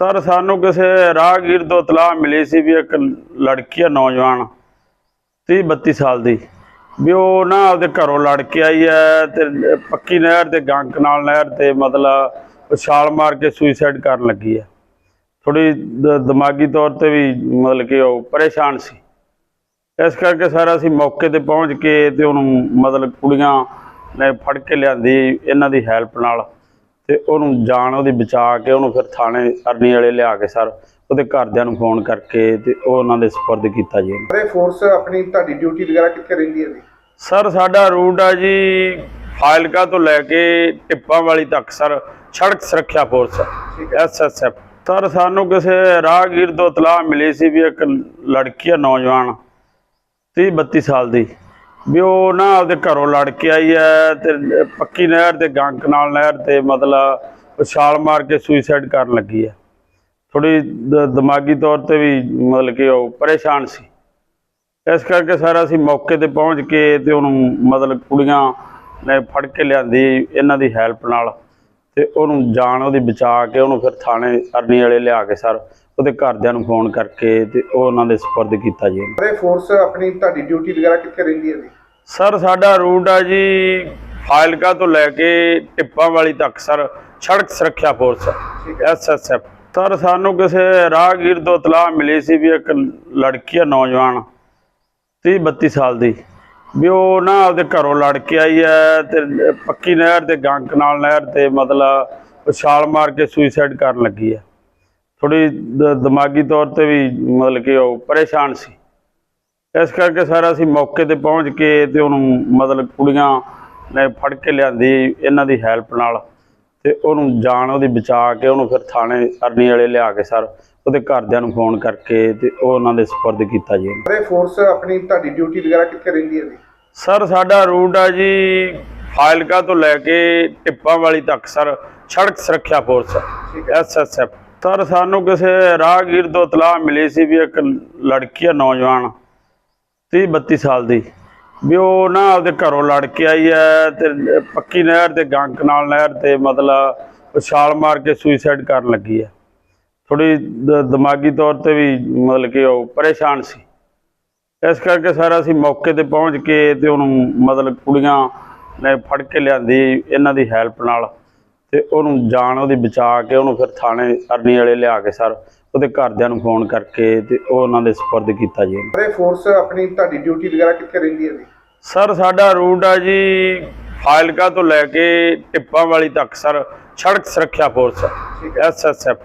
Sir, ਸਾਨੂੰ ਕਿਸੇ ਰਾਹਗੀਰ ਤੋਂ ਇਤਲਾਹ ਮਿਲੀ ਸੀ ਵੀ ਇੱਕ ਲੜਕੀ ਆ ਨੌਜਵਾਨ 30 32 ਸਾਲ ਦੀ। ਵੀ ਉਹ ਨਾ ਆਪਦੇ ਘਰੋਂ ਲੜ ਕੇ ਆਈ ਹੈ ਤੇ ਪੱਕੀ ਨਹਿਰ 'ਤੇ ਗੰਕ ਨਾਲ ਨਹਿਰ ਤੇ ਮਤਲਬ ਛਾਲ ਮਾਰ ਕੇ ਸੁਸਾਈਡ ਕਰਨ ਲੱਗੀ ਹੈ। ਥੋੜੀ ਦਿਮਾਗੀ ਤੌਰ ਤੇ ਵੀ ਮਤਲਬ ਕਿ ਉਹ ਪਰੇਸ਼ਾਨ ਸੀ। ਇਸ ਕਰਕੇ ਸਰ ਅਸੀਂ ਮੌਕੇ ਤੇ ਪਹੁੰਚ ਕੇ ਤੇ ਉਹਨੂੰ ਮਤਲਬ ਕੁੜੀਆਂ ਨੇ ਫੜ ਕੇ ਲਿਆਂਦੀ, ਇਹਨਾਂ ਦੀ ਹੈਲਪ ਨਾਲ। ਤੇ ਉਹਨੂੰ ਜਾਨ ਉਹਦੀ ਬਚਾ ਕੇ ਉਹਨੂੰ ਫਿਰ ਥਾਣੇ ਅਰਨੀ ਵਾਲੇ ਲਿਆ ਕੇ ਸਰ ਉਹਦੇ ਘਰਦਿਆਂ ਨੂੰ ਫੋਨ ਕਰਕੇ ਤੇ ਉਹ ਉਹਨਾਂ ਦੇ ਸਪੁਰਦ ਕੀਤਾ ਜੀ ਅਰੇ ਫੋਰਸ ਆਪਣੀ ਤੁਹਾਡੀ ਡਿਊਟੀ ਵਗੈਰਾ ਕਿੱਥੇ ਰਹਿੰਦੀ ਹੈ ਜੀ? ਸਰ ਸਾਡਾ ਰੂਟ ਆ ਜੀ ਫਾਇਲਕਾ ਤੋਂ ਲੈ ਕੇ ਟਿੱਪਾਂ ਵਾਲੀ ਤੱਕ ਸਰ ਸੜਕ ਸੁਰੱਖਿਆ ਫੋਰਸ ਐਸਐਸਐਫ ਸਰ ਸਾਨੂੰ ਕਿਸੇ ਰਾਹਗੀਰ ਤੋਂ ਇਤਲਾਹ ਮਿਲੀ ਸੀ ਵੀ ਇੱਕ ਲੜਕੀ ਹੈ ਨੌਜਵਾਨ 30 32 ਸਾਲ ਦੀ। ਵੀ ਉਹ ਨਾ ਆਪਦੇ ਘਰੋਂ ਲੜ ਕੇ ਆਈ ਹੈ ਤੇ ਪੱਕੀ ਨਹਿਰ ਤੇ ਗੰਕ ਨਾਲ ਨਹਿਰ ਤੇ ਮਤਲਬ ਛਾਲ ਮਾਰ ਕੇ ਸੁਸਾਈਡ ਕਰਨ ਲੱਗੀ ਹੈ। ਥੋੜੀ ਦਿਮਾਗੀ ਤੌਰ ਤੇ ਵੀ ਮਤਲਬ ਕਿ ਉਹ ਪਰੇਸ਼ਾਨ ਸੀ। ਇਸ ਕਰਕੇ ਸਰ ਅਸੀਂ ਮੌਕੇ ਤੇ ਪਹੁੰਚ ਕੇ ਤੇ ਉਹਨੂੰ ਮਤਲਬ ਕੁੜੀਆਂ ਨੇ ਫੜ ਕੇ ਲਿਆਂਦੀ ਇਹਨਾਂ ਦੀ ਹੈਲਪ ਨਾਲ ਤੇ ਉਹਨੂੰ ਜਾਨ ਉਹਦੀ ਬਚਾ ਕੇ ਉਹਨੂੰ ਫਿਰ ਥਾਣੇ ਅਰਨੀ ਵਾਲੇ ਲਿਆ ਕੇ ਸਰ ਉਹਦੇ ਘਰਦਿਆਂ ਨੂੰ ਫੋਨ ਕਰਕੇ ਤੇ ਉਹ ਉਹਨਾਂ ਦੇ ਸਪਰਦ ਕੀਤਾ ਜੀ। ਫੋਰਸ ਆਪਣੀ ਤੁਹਾਡੀ ਡਿਊਟੀ ਵਗੈਰਾ ਕਿੱਥੇ ਰਹਿੰਦੀ ਹੈ ਜੀ? ਸਰ, ਸਾਡਾ ਰੂਟ ਆ ਜੀ ਫਾਇਲਕਾ ਤੋਂ ਲੈ ਕੇ ਟਿੱਪਾਂ ਵਾਲੀ ਤੱਕ, ਸਰ। ਸੜਕ ਸੁਰੱਖਿਆ ਫੋਰਸ ਠੀਕ ਹੈ ਐਸਐਸਐਫ ਸਰ, ਸਾਨੂੰ ਕਿਸੇ ਰਾਹਗੀਰ ਤੋਂ ਇਤਲਾਹ ਮਿਲੀ ਸੀ ਵੀ ਇੱਕ ਲੜਕੀ ਆ, ਨੌਜਵਾਨ 30 32 ਸਾਲ ਦੀ। ਵੀ ਉਹ ਨਾ ਆਪਦੇ ਘਰੋਂ ਲੜ ਕੇ ਆਈ ਹੈ ਤੇ ਪੱਕੀ ਨਹਿਰ 'ਤੇ ਗੰਕ ਨਾਲ ਨਹਿਰ ਤੇ ਮਤਲਬ ਛਾਲ ਮਾਰ ਕੇ ਸੁਸਾਈਡ ਕਰਨ ਲੱਗੀ ਹੈ। ਥੋੜੀ ਦਿਮਾਗੀ ਤੌਰ ਤੇ ਵੀ ਮਤਲਬ ਕਿ ਉਹ ਪਰੇਸ਼ਾਨ ਸੀ। ਇਸ ਕਰਕੇ ਸਰ ਅਸੀਂ ਮੌਕੇ ਤੇ ਪਹੁੰਚ ਕੇ ਤੇ ਉਹਨੂੰ ਮਤਲਬ ਕੁੜੀਆਂ ਨੇ ਫੜ ਕੇ ਲਿਆਂਦੀ ਇਹਨਾਂ ਦੀ ਹੈਲਪ ਨਾਲ ਤੇ ਉਹਨੂੰ ਜਾਨ ਉਹਦੀ ਬਚਾ ਕੇ ਉਹਨੂੰ ਫਿਰ ਥਾਣੇ ਅਰਨੀ ਵਾਲੇ ਲਿਆ ਕੇ ਸਰ ਉਹਦੇ ਘਰਦਿਆਂ ਨੂੰ ਫੋਨ ਕਰਕੇ ਤੇ ਉਹ ਉਹਨਾਂ ਦੇ ਸਪੁਰਦ ਕੀਤਾ ਜੀ। ਅਰੇ ਫੋਰਸ ਆਪਣੀ ਤੁਹਾਡੀ ਡਿਊਟੀ ਵਗੈਰਾ ਕਿੱਥੇ ਰਹਿੰਦੀ ਹੈ ਜੀ? ਸਰ ਸਾਡਾ ਰੂਟ ਆ ਜੀ ਫਾਇਲਕਾ ਤੋਂ ਲੈ ਕੇ ਟਿੱਪਾਂ ਵਾਲੀ ਤੱਕ ਸਰ ਸੜਕ ਸੁਰੱਖਿਆ ਫੋਰਸ ਠੀਕ ਹੈ। ਐਸਐਸਐਫ ਸਰ ਸਾਨੂੰ ਕਿਸੇ ਰਾਹਗੀਰ ਤੋਂ ਇਤਲਾਹ ਮਿਲੀ ਸੀ ਵੀ ਇੱਕ ਲੜਕੀ ਹੈ ਨੌਜਵਾਨ। 30 32 ਸਾਲ ਦੀ। ਵੀ ਉਹ ਨਾ ਆਪਦੇ ਘਰੋਂ ਲੜ ਕੇ ਆਈ ਹੈ ਤੇ ਪੱਕੀ ਨਹਿਰ 'ਤੇ ਗੰਕ ਨਾਲ ਨਹਿਰ ਤੇ ਮਤਲਬ ਛਾਲ ਮਾਰ ਕੇ ਸੁਸਾਈਡ ਕਰਨ ਲੱਗੀ ਹੈ ਥੋੜੀ ਦਿਮਾਗੀ ਤੌਰ ਤੇ ਵੀ ਮਤਲਬ ਕਿ ਉਹ ਪਰੇਸ਼ਾਨ ਸੀ। ਇਸ ਕਰਕੇ ਸਰ ਅਸੀਂ ਮੌਕੇ ਤੇ ਪਹੁੰਚ ਕੇ ਤੇ ਉਹਨੂੰ ਮਤਲਬ ਕੁੜੀਆਂ ਨੇ ਫੜ ਕੇ ਲਿਆਂਦੀ, ਇਹਨਾਂ ਦੀ ਹੈਲਪ ਨਾਲ। ਤੇ ਉਹਨੂੰ ਜਾਨ ਉਹਦੀ ਬਚਾ ਕੇ ਉਹਨੂੰ ਫਿਰ ਥਾਣੇ ਅਰਨੀ ਵਾਲੇ ਲਿਆ ਕੇ ਸਰ ਉਹਦੇ ਘਰਦਿਆਂ ਨੂੰ ਫੋਨ ਕਰਕੇ ਤੇ ਉਹ ਉਹਨਾਂ ਦੇ ਸਪੁਰਦ ਕੀਤਾ ਜੀ। ਅਰੇ ਫੋਰਸ ਆਪਣੀ ਤੁਹਾਡੀ ਡਿਊਟੀ ਵਗੈਰਾ ਕਿੱਥੇ ਰਹਿੰਦੀ ਹੈ ਜੀ? ਸਰ ਸਾਡਾ ਰੂਟ ਆ ਜੀ ਫਾਇਲਕਾ ਤੋਂ ਲੈ ਕੇ ਟਿੱਪਾਂ ਵਾਲੀ ਤੱਕ ਸਰ ਸੜਕ ਸੁਰੱਖਿਆ ਫੋਰਸ ਠੀਕ ਐਸਐਸਐਫ